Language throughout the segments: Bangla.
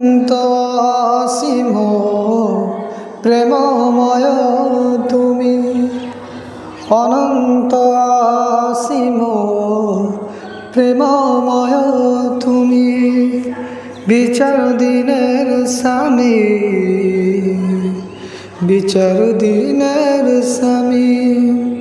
অসীম প্রেমময় তুমি। অনন্ত অসীম প্রেমময় তুমি। বিচার দিনের স্বামী বিচার দিনের স্বামী।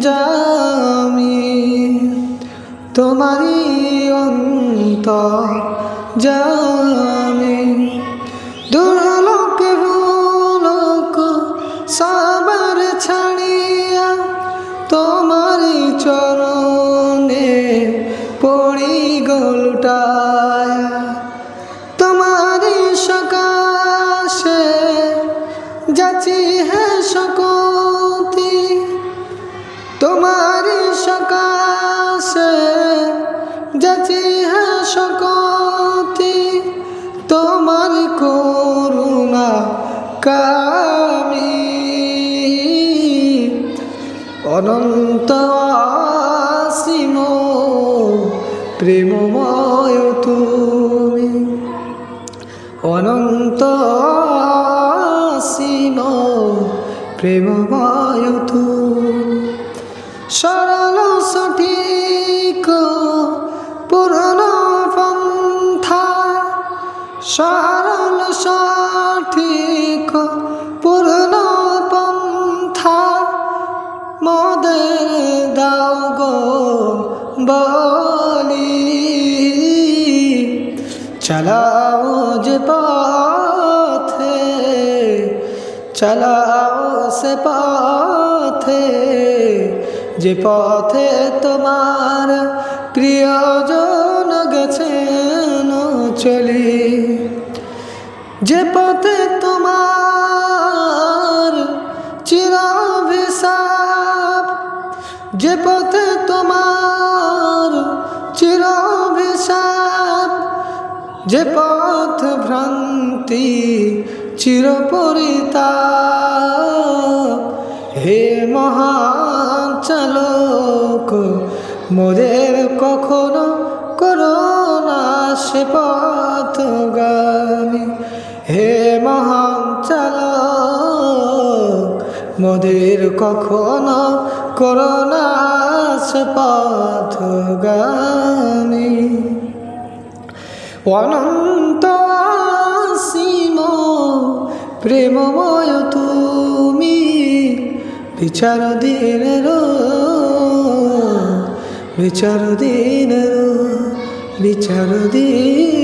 জামি তোমারই অন্তর জামি। দুর্লোকে ভুলোক সাবার ছাড়িয়া তোমারই চরণে পড়ি গোলটায়া তোমারই সকাশে যাচি হে সকতি তোমার করুণা কামি। অনন্ত আসিম প্রেমময় তুমি। অনন্ত আসিম প্রেমময় তুমি। সরল সঠিক পুরন পন্থা মদের দাও গো বলি। চালাও যে পথে, চালাও সে পথে, যে পথে তোমার প্রিয়জন গেছেন চলি। যে পথে তোমার চিরাভিশাপ যে পথে তোমার চিরাভিশাপ যে পথ ভ্রান্তি চিরপরিতা হে মহান চালক, মোদের কখনো করোনা সে পথগামী। হে মহান চালক, মোদের কখনো করোনা পথগামী। অনন্ত আসীম প্রেমময় তুমি, বিচার দিনের বিচার দিনের বিচার দিনের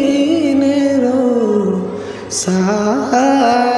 सा